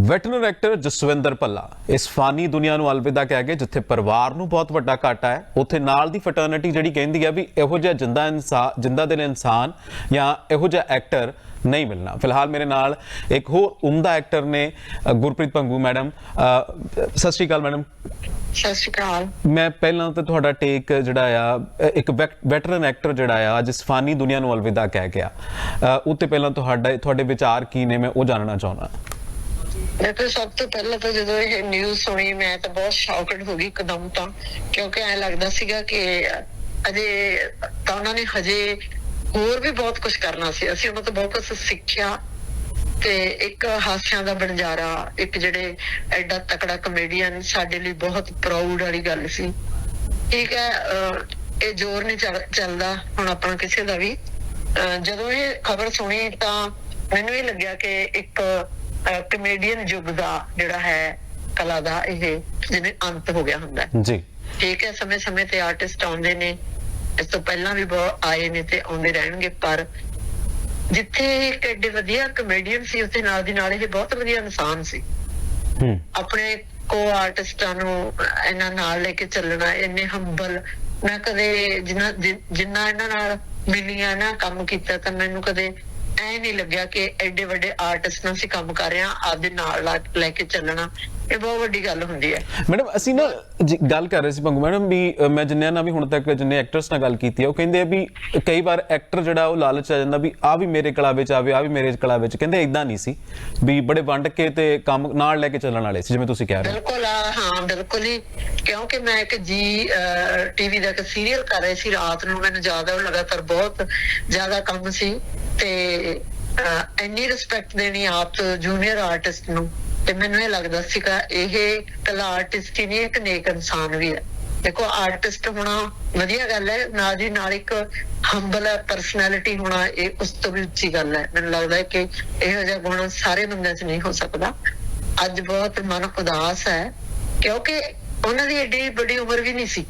Veterinary actor Jaswinder Bhalla. ਇਸ ਫਾਨੀ ਦੁਨੀਆ ਨੂੰ ਅਲਵਿਦਾ ਕਹਿ ਕੇ ਜਿੱਥੇ ਪਰਿਵਾਰ ਨੂੰ ਬਹੁਤ ਵੱਡਾ ਘਾਟਾ ਹੈ ਉੱਥੇ ਨਾਲ ਦੀ ਫਟਰਨਿਟੀ ਜਿਹੜੀ ਕਹਿੰਦੀ ਹੈ ਵੀ ਇਹੋ ਜਿਹਾ ਜਿੰਦਾ ਇਨਸਾਨ ਜਿੰਦਾ ਦਿਲ ਇਨਸਾਨ ਜਾਂ ਇਹੋ ਜਿਹਾ ਐਕਟਰ ਨਹੀਂ ਮਿਲਣਾ। ਫਿਲਹਾਲ ਮੇਰੇ ਨਾਲ ਇੱਕ ਹੋਰ ਉਮਦਾ ਐਕਟਰ ਨੇ ਗੁਰਪ੍ਰੀਤ ਪੰਗੂ ਮੈਡਮ। ਸਤਿ ਸ਼੍ਰੀ ਅਕਾਲ ਮੈਡਮ। ਸਤਿ ਸ਼੍ਰੀ ਅਕਾਲ। ਮੈਂ ਪਹਿਲਾਂ ਤਾਂ ਤੁਹਾਡਾ ਟੇਕ ਜਿਹੜਾ ਆ ਇੱਕ ਵੈਟਰਨ ਐਕਟਰ ਜਿਹੜਾ ਆ ਜਿਸ ਫਾਨੀ ਦੁਨੀਆ ਨੂੰ ਅਲਵਿਦਾ ਕਹਿ ਗਿਆ। ਉੱਤੇ ਪਹਿਲਾਂ ਤੁਹਾਡਾ ਤੁਹਾਡੇ ਵਿਚਾਰ ਕੀ ਨੇ ਮੈਂ ਉਹ ਜਾਣਨਾ ਚਾਹੁੰਦਾ। ਦੇਖੋ ਸਭ ਤੋਂ ਪਹਿਲਾਂ ਤਾਂ ਜਦੋਂ ਇਹ ਨਿਊਜ਼ ਸੁਣੀ, ਮੈਂ ਤਾਂ ਬਹੁਤ ਸ਼ੌਕਡ ਹੋ ਗਈ ਇੱਕਦਮ ਤਾਂ, ਕਿਉਂਕਿ ਐ ਲੱਗਦਾ ਸੀਗਾ ਕਿ ਅਜੇ ਤਾਂ ਉਹਨਾਂ ਨੇ ਹਜੇ ਹੋਰ ਵੀ ਬਹੁਤ ਕੁਝ ਕਰਨਾ ਸੀ। ਅਸੀਂ ਉਹਨਾਂ ਤੋਂ ਬਹੁਤ ਕੁਝ ਸਿੱਖਿਆ ਤੇ ਇੱਕ ਹਾਸਿਆਂ ਦਾ ਬਣਜਾਰਾ ਇੱਕ ਜਿਹੜੇ ਐਡਾ ਤਕੜਾ ਕਮੇਡੀਅਨ ਸਾਡੇ ਲਈ ਬਹੁਤ ਪ੍ਰਾਊਡ ਵਾਲੀ ਗੱਲ ਸੀ। ਠੀਕ ਹੈ ਇਹ ਜ਼ੋਰ ਨਹੀਂ ਚੱਲ- ਚੱਲਦਾ ਹੁਣ ਆਪਣਾ ਕਿਸੇ ਦਾ ਵੀ। ਜਦੋਂ ਇਹ ਖਬਰ ਸੁਣੀ ਤਾਂ ਮੈਨੂੰ ਇਹ ਲੱਗਿਆ ਕਿ ਇੱਕ ਕਮੇਡੀਅਨ ਯੁੱਗ ਦਾ ਜਿਹੜਾ ਹੈ ਕਲਾ ਦਾ ਇਹ ਜਿਵੇਂ ਅੰਤ ਹੋ ਗਿਆ ਹੁੰਦਾ ਹੈ। ਜੀ। ਠੀਕ ਹੈ ਸਮੇਂ-ਸਮੇਂ ਤੇ ਆਰਟਿਸਟ ਆਉਂਦੇ ਨੇ ਇਸ ਤੋਂ ਪਹਿਲਾਂ ਵੀ ਬਹੁਤ ਆਏ ਨੇ ਤੇ ਆਉਂਦੇ ਰਹਿਣਗੇ ਪਰ ਜਿੱਥੇ ਇੱਕ ਐਡੇ ਵਧੀਆ ਕਮੇਡੀਅਨ ਸੀ ਉੱਥੇ ਨਾਲ ਦੀ ਨਾਲ ਇਹ ਬਹੁਤ ਵਧੀਆ ਇਨਸਾਨ ਸੀ। ਹੂੰ। ਆਪਣੇ ਕੋ ਆਰਟਿਸਟਾਂ ਨੂੰ ਇਹਨਾਂ ਨਾਲ ਲੈ ਕੇ ਚੱਲਣਾ ਇੰਨੇ ਹੰਬਲ ਮੈਂ ਕਦੇ ਜਿੰਨਾ ਜਿੰਨਾ ਇਹਨਾਂ ਨਾਲ ਮਿਲੀਆਂ ਨਾ ਕੰਮ ਕੀਤਾ ਤਾਂ ਮੈਨੂੰ ਕਦੇ ਐ ਨਹੀਂ ਲੱਗਿਆ ਕਿ ਐਡੇ ਵੱਡੇ ਆਰਟਿਸਟ ਨਾਲ ਅਸੀਂ ਕੰਮ ਕਰ ਰਹੇ ਹਾਂ ਆਪਦੇ ਨਾਲ ਲਾ- ਕੇ ਚੱਲਣਾ। ਇਹ ਬਹੁਤ ਵੱਡੀ ਗੱਲ ਹੁੰਦੀ ਹੈ। ਮੈਡਮ ਅਸੀਂ ਨਾ ਗੱਲ ਕਰ ਰਹੇ ਸੀ ਪੰਗੂ ਮੈਡਮ ਵੀ ਮੈਂ ਜਿੰਨਿਆਂ ਨਾਲ ਵੀ ਹੁਣ ਤੱਕ ਜਿੰਨੇ ਐਕਟਰਸ ਨਾਲ ਗੱਲ ਕੀਤੀ ਹੈ ਉਹ ਕਹਿੰਦੇ ਆ ਵੀ ਕਈ ਵਾਰ ਐਕਟਰ ਜਿਹੜਾ ਉਹ ਲਾਲਚ ਆ ਜਾਂਦਾ ਵੀ ਆ ਵੀ ਮੇਰੇ ਕਲਾ ਵਿੱਚ ਆਵੇ ਆ ਵੀ ਮੇਰੇ ਕਲਾ ਵਿੱਚ। ਕਹਿੰਦੇ ਇਦਾਂ ਨਹੀਂ ਸੀ ਵੀ ਬੜੇ ਵੰਡ ਕੇ ਤੇ ਕੰਮ ਨਾਲ ਲੈ ਕੇ ਚੱਲਣ ਵਾਲੇ ਸੀ ਜਿਵੇਂ ਤੁਸੀਂ ਕਹਿ ਰਹੇ ਹੋ। ਬਿਲਕੁਲ ਆ, ਹਾਂ ਬਿਲਕੁਲ ਹੀ ਕਿਉਂਕਿ ਮੈਂ ਇੱਕ ਜੀ ਟੀਵੀ ਦਾ ਇੱਕ ਸੀਰੀਅਲ ਕਰ ਰਹੀ ਸੀ ਰਾਤ ਨੂੰ। ਮੈਨੂੰ ਜ਼ਿਆਦਾ ਉਹ ਲਗਾਤਾਰ ਬਹੁਤ ਜ਼ਿਆਦਾ ਕੰਮ ਸੀ। ਤੇ ਇੰਨੀ ਰਿਸਪੈਕਟ ਦੇਣੀ ਆਪ ਜੂਨੀਅਰ ਆਰਟਿਸਟ ਨੂੰ ਤੇ ਮੈਨੂੰ ਇਹ ਲੱਗਦਾ ਸੀਗਾ ਇਹ ਕਲਾ ਆਰਟਿਸਟ ਹੀ ਨਹੀਂ, ਇੱਕ ਨੇਕ ਇਨਸਾਨ ਵੀ ਹੈ। ਦੇਖੋ ਆਰਟਿਸਟ ਹੋਣਾ ਵਧੀਆ ਗੱਲ ਹੈ, ਨਾਲ ਦੀ ਨਾਲ ਇੱਕ ਹੰਬਲ ਪਰਸਨੈਲਿਟੀ ਹੋਣਾ ਇਹ ਉਸ ਤੋਂ ਵੀ ਉੱਚੀ ਗੱਲ ਹੈ। ਮੈਨੂੰ ਲੱਗਦਾ ਹੈ ਕਿ ਇਹੋ ਜਿਹਾ ਗੁਣ ਸਾਰੇ ਬੰਦਿਆਂ 'ਚ ਨਹੀਂ ਹੋ ਸਕਦਾ। ਅੱਜ ਬਹੁਤ ਮਨ ਉਦਾਸ ਹੈ, ਕਿਉਂਕਿ ਉਹਨਾਂ ਦੀ ਏਡੀ ਵੱਡੀ ਉਮਰ ਵੀ ਨਹੀਂ ਸੀ।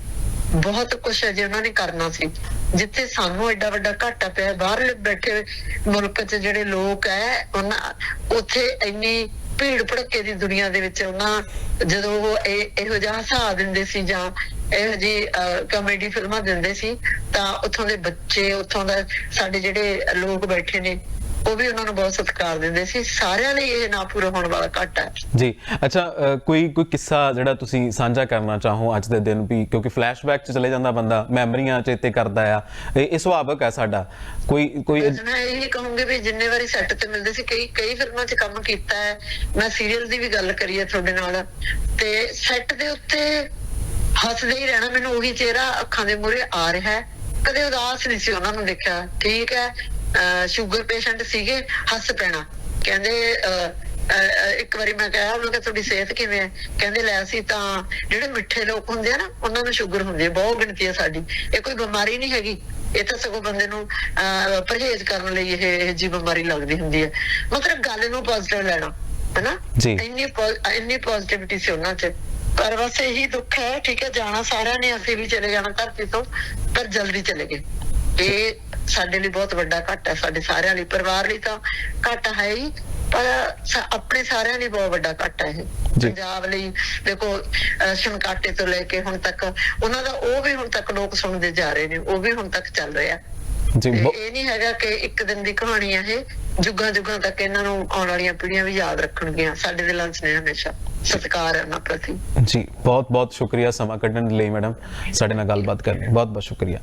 ਬਹੁਤ ਕੁਝ ਅਜੇ ਉਹਨਾਂ ਨੇ ਕਰਨਾ ਸੀ। ਜਿੱਥੇ ਸਾਨੂੰ ਐਡਾ ਵੱਡਾ ਘਾਟਾ ਪਿਆ ਬਾਹਰ ਬੈਠੇ ਮੁਲਕ 'ਚ ਜਿਹੜੇ ਲੋਕ ਹੈ ਉਹਨਾਂ ਉੱਥੇ ਇੰਨੀ ਭੀੜ ਭੜੱਕੇ ਦੀ ਦੁਨੀਆ ਦੇ ਵਿੱਚ ਉਹਨਾਂ ਜਦੋਂ ਉਹ ਇਹੋ ਜਿਹਾ ਹਸਾ ਦਿੰਦੇ ਸੀ ਜਾਂ ਇਹੋ ਜੀ ਕਾਮੇਡੀ ਫਿਲਮਾਂ ਦਿੰਦੇ ਸੀ, ਤਾਂ ਉੱਥੋਂ ਦੇ ਬੱਚੇ, ਉੱਥੋਂ ਦਾ ਸਾਡੇ ਜਿਹੜੇ ਲੋਕ ਬੈਠੇ ਨੇ ਉਹ ਵੀ ਉਹਨਾਂ ਨੂੰ ਬਹੁਤ ਸਤਿਕਾਰ ਦਿੰਦੇ ਸੀ। ਸਾਰਿਆਂ ਲਈ ਇਹ ਨਾ ਪੂਰਾ ਹੋਣ ਵਾਲਾ ਘਾਟਾ ਹੈ। ਜੀ ਅੱਛਾ ਕੋਈ ਕੋਈ ਕਿੱਸਾ ਜਿਹੜਾ ਤੁਸੀਂ ਸਾਂਝਾ ਕਰਨਾ ਚਾਹੋ ਅੱਜ ਦੇ ਦਿਨ ਵੀ? ਕਿਉਂਕਿ ਫਲੈਸ਼ਬੈਕ 'ਚ ਚਲੇ ਜਾਂਦਾ ਬੰਦਾ ਮੈਮਰੀਆਂ ਚੇਤੇ ਕਰਦਾ ਆ। ਇਹ ਸੁਭਾਵਕ ਹੈ ਸਾਡਾ। ਕੋਈ ਕੋਈ ਮੈਂ ਇਹ ਕਹੂੰਗੀ ਵੀ ਜਿੰਨੇ ਵਾਰੀ ਸੈੱਟ ਤੇ ਮਿਲਦੇ ਸੀ ਕਈ ਕਈ ਫਿਲਮਾਂ 'ਚ ਕੰਮ ਕੀਤਾ ਹੈ। ਮੈਂ ਸੀਰੀਅਲ ਦੀ ਵੀ ਗੱਲ ਕਰੀ ਹੈ ਤੁਹਾਡੇ ਨਾਲ। ਤੇ ਸੈੱਟ ਦੇ ਉੱਤੇ ਹੱਸਦੇ ਹੀ ਰਹਿਣਾ ਮੈਨੂੰ ਉਹੀ ਚਿਹਰਾ ਅੱਖਾਂ ਦੇ ਮੂਹਰੇ ਆ ਰਿਹਾ ਹੈ। ਕਦੇ ਉਦਾਸ ਨਹੀਂ ਸੀ ਉਹਨਾਂ ਨੂੰ ਦੇਖਿਆ। ਠੀਕ ਹੈ ਸ਼ੂਗਰ ਪੇਸ਼ੈਂਟ ਸੀਗੇ ਹੱਸ ਪੈਣਾ। ਕਹਿੰਦੇ ਇੱਕ ਵਾਰੀ ਮੈਂ ਕਿਹਾ ਉਹਨਾਂ ਕਿ ਤੁਹਾਡੀ ਸਿਹਤ ਕਿਵੇਂ ਹੈ? ਕਹਿੰਦੇ ਲੈ ਅਸੀਂ ਤਾਂ ਜਿਹੜੇ ਮਿੱਠੇ ਲੋਕ ਹੁੰਦੇ ਆ ਨਾ ਉਹਨਾਂ ਨੂੰ ਸ਼ੂਗਰ ਹੁੰਦੀ ਹੈ ਬਹੁਤ ਗਿਣਤੀ ਹੈ ਸਾਡੀ। ਇਹ ਕੋਈ ਬਿਮਾਰੀ ਨਹੀਂ ਹੈਗੀ। ਇਹ ਤਾਂ ਸਗੋਂ ਬੰਦੇ ਨੂੰ ਪਰਹੇਜ਼ ਕਰਨ ਲਈ ਇਹ ਜੀ ਬਿਮਾਰੀ ਲੱਗਦੀ ਹੁੰਦੀ ਹੈ। ਮਤਲਬ ਗੱਲ ਨੂੰ ਪੋਜ਼ਿਟਿਵ ਲੈਣਾ ਹੈਨਾ। ਇੰਨੀ ਇੰਨੀ ਪੋਜ਼ਿਟਿਵਿਟੀ ਸੀ ਉਹਨਾਂ 'ਚ। ਪਰ ਬਸ ਇਹੀ ਦੁੱਖ ਹੈ ਠੀਕ ਹੈ ਜਾਣਾ ਸਾਰਿਆਂ ਨੇ ਅਸੀਂ ਵੀ ਚਲੇ ਜਾਣਾ ਧਰਤੀ ਤੋਂ ਪਰ ਜਲਦੀ ਚਲੇ ਗਏ। ਇਹ ਸਾਡੇ ਲਈ ਬਹੁਤ ਵੱਡਾ ਘਾਟਾ ਹੈ ਸਾਡੇ ਸਾਰਿਆਂ ਲਈ ਪਰਿਵਾਰ ਲਈ ਤਾਂ ਘਾਟਾ ਹੈ ਹੀ ਪਰ ਆਪਣੇ ਸਾਰਿਆਂ ਲਈ ਬਹੁਤ ਵੱਡਾ ਘਾਟਾ ਹੈ। ਪੰਜਾਬ ਲਈ ਦੇਖੋ ਸ਼ਨਕਾਟੇ ਤੋਂ ਲੈ ਕੇ ਹੁਣ ਤੱਕ ਉਹਨਾਂ ਦਾ ਉਹ ਵੀ ਹੁਣ ਤੱਕ ਲੋਕ ਸੁਣਦੇ ਜਾ ਰਹੇ ਨੇ ਉਹ ਵੀ ਹੁਣ ਤੱਕ ਚੱਲ ਰਿਹਾ। ਜੀ ਇਹ ਨਹੀਂ ਹੈਗਾ ਕਿ ਇੱਕ ਦਿਨ ਦੀ ਕਹਾਣੀ ਹੈ ਇਹ ਜੁਗਾਂ ਜੁਗਾਂ ਤੱਕ ਇਹਨਾਂ ਨੂੰ ਆਉਣ ਵਾਲੀਆਂ ਪੀੜ੍ਹੀਆਂ ਵੀ ਯਾਦ ਰੱਖਣਗੀਆਂ ਸਾਡੇ ਦਿਲਾਂ 'ਚ ਨੇ ਹਮੇਸ਼ਾ। ਸਤਿਕਾਰ ਹੈ ਉਹਨਾਂ ਪ੍ਰਤੀ। ਜੀ ਬਹੁਤ ਬਹੁਤ ਸ਼ੁਕਰੀਆ ਸਮਾਂ ਕੱਢਣ ਲਈ ਮੈਡਮ। ਸਾਡੇ ਨਾਲ ਗੱਲਬਾਤ ਕਰਨ ਲਈ ਬਹੁਤ ਬਹੁਤ ਸ਼ੁਕਰੀਆ।